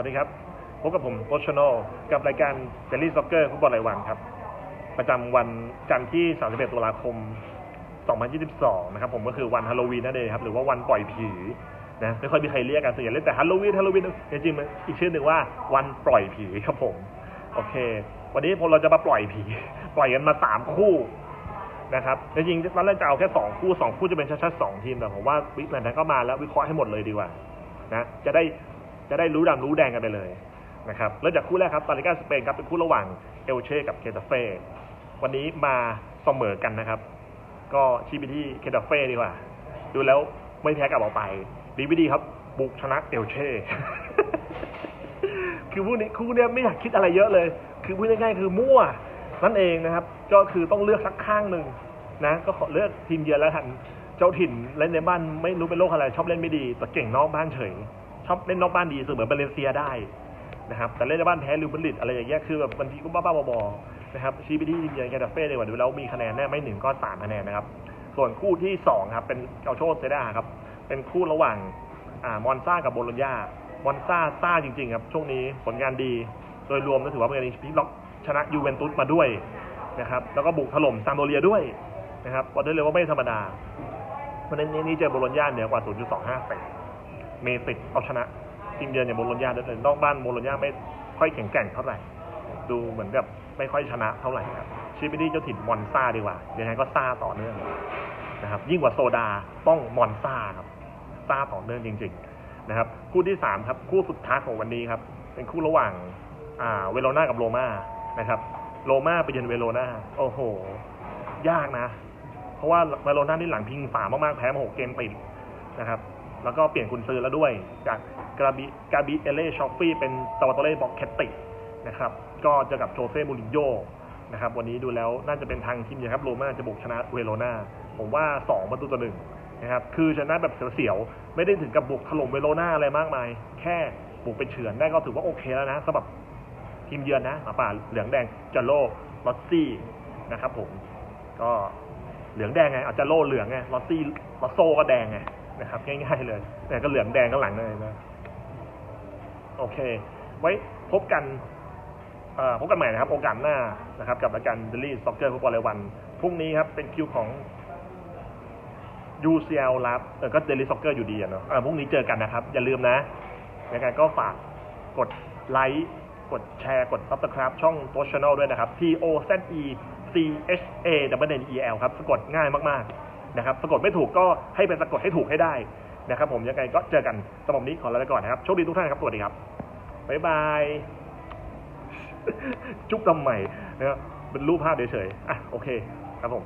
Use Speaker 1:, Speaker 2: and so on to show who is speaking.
Speaker 1: วัสดีครับ พบกับผมโคชโนกับรายการเ a ลลี่ซ็อกเกอร์ฟุตบอลรายวันครับ ประจำวันจันทร์ที่ 31 ตุลาคม 2022 นะครับ ผมก็คือวันฮาโลวีนนั่นเองครับ หรือว่าวันปล่อยผีนะไม่ค่อยมีใครเรียกกันส่วนใหญ่เรียกแต่ฮาโลวีนฮาโลวีนจริงๆอีกชื่อหนึ่งว่าวันปล่อยผีครับผม โอเค วันนี้พวกเราจะมาปล่อยผี ปล่อยกันมาสามคู่นะครับจริงๆตอนแรกจะเอาแค่สองคู่สองคู่จะเป็นชัดๆสองทีมแต่ผมว่าวิกนั้นก็มาแล้ววิเคราะห์ให้หมดเลยดีกว่านะจะได้ จะได้รู้ดำรู้แดงกันไปเลยนะครับเริ่มจากคู่แรกครับตาลิกาสเปนครับเป็นคู่ระหว่างเอลเช่กับเคตาเฟ่วันนี้มาเสมอกันนะครับ ก็ชี้ไปที่เคตาเฟ่ดีกว่า ดูแล้วไม่แพ้กับเอาไป ดีไม่ดีครับ บุกชนะเอลเช่คือคู่นี้คู่นี้ไม่อยากคิดอะไรเยอะเลย คือพูดง่ายๆคือมั่วนั่นเองนะครับ ก็คือต้องเลือกสักข้างหนึ่งนะ ก็ขอเลือกทีมเยือนแล้วกัน เจ้าถิ่นเล่นในบ้านไม่รู้เป็นโรคอะไรชอบเล่นไม่ดี แต่เก่งนอกบ้านเฉย อบเล่นนอกบ้านดีเสมอบาเลนเซียได้นะครับแต่เล่นในบ้านแพ้ลิวบลิตอะไรอย่างเงี้ยคือแบบบางทีก็บ้าๆบอๆนะครับชี้ไปที่ทีมเยือนแคตาเฟ่เลยว่าดูแล้วมีคะแนนแน่ไม่หนึ่งก็สามคะแนนนะครับส่วนคู่ที่สองครับเป็นเกาโชเซด้าครับเป็นคู่ระหว่างอ่ามอนซากับโบโลญญามอนซาซ่าจริงๆครับช่วงนี้ผลงานดีโดยรวมก็ถือว่าเป็นพลิกล็อกชนะยูเวนตุสมาด้วยนะครับแล้วก็บุกถล่มซามโดเรียด้วยนะครับบอกได้เลยว่าไม่ธรรมดาเพราะนั้นนี้เจอโบโลญญาเหนือกว่า 0.25เตะเเมติกเอาชนะทีมเยือนอย่างโบโลญญาด้วยนอกบ้านโบโลญญาไม่ค่อยแข็งแกร่งเท่าไหร่ ดูเหมือนกับไม่ค่อยชนะเท่าไหร่ครับชีวิตนี้เจ้าถิ่นมอนซาดีกว่ายังไงก็ซาต่อเนื่องนะครับ ยิ่งกว่าโซดาต้องมอนซาครับซาต่อเนื่องจริง ๆ นะครับ คู่ที่สามครับคู่สุดท้ายของวันนี้ครับ เป็นคู่ระหว่างอ่าเวโรนากับโรม่านะครับ โรม่าไปเยือนเวโรนาโอ้โห ยากนะ เพราะว่าเวโรนาที่หลังพิงฝามากๆแพ้มาหกเกมติดนะครับ แล้วก็เปลี่ยนคุณซื้อแล้วด้วย จากกาบิกาบิเอเล่ชอฟฟี่เป็นตาวาโตเล่บอกแคตตินะครับก็เจอกับโจเซ่มูรินโญ่นะครับวันนี้ดูแล้วน่าจะเป็นทางทีมเดียวครับโรม่าจะบุกชนะเวโรนาผมว่าสองประตูต่อหนึ่งนะครับคือชนะแบบเสียวๆ ไม่ได้ถึงกับบุกถล่มเวโรนาอะไรมากมาย แค่บุกไปเฉือนได้ก็ถือว่าโอเคแล้วนะสำหรับทีมเยือนนะหมาป่าเหลืองแดงจาโลลอสซี่นะครับผมก็เหลืองแดงไงอาจจะโลเหลืองไงลอสซี่ลอสโซก็แดงไง นะครับง่ายๆเลยแต่ก็เหลืองแดงข้างหลังเลยนะโอเค ไว้พบกันพบกันใหม่นะครับโอกาสหน้านะครับ กับรายการ Daily Soccer ฟุตบอลรายวันพรุ่งนี้ครับเป็นคิวของ UCL รับเออก็ Daily Soccer อยู่ดีอะเนาะพรุ่งนี้เจอกันนะครับ อย่าลืมนะยังไงก็ฝากกดไลค์กดแชร์กด Subscribe ช่อง t o Channel ด้วยนะครับ T O Z E C H A W N E L ครับสะกดง่ายมากๆ นะครับสะกดไม่ถูกก็ให้เป็นสะกดให้ถูกให้ได้นะครับ ผมยังไงก็เจอกันสำหรับนนี้ขอลาไปก่อนนะครับโชคดีทุกท่านครับสวัสดีครับบ๊ายบายจุ๊บทำใหม่นะครับเป็นรูปภาพเฉยๆอะโอเคครับผม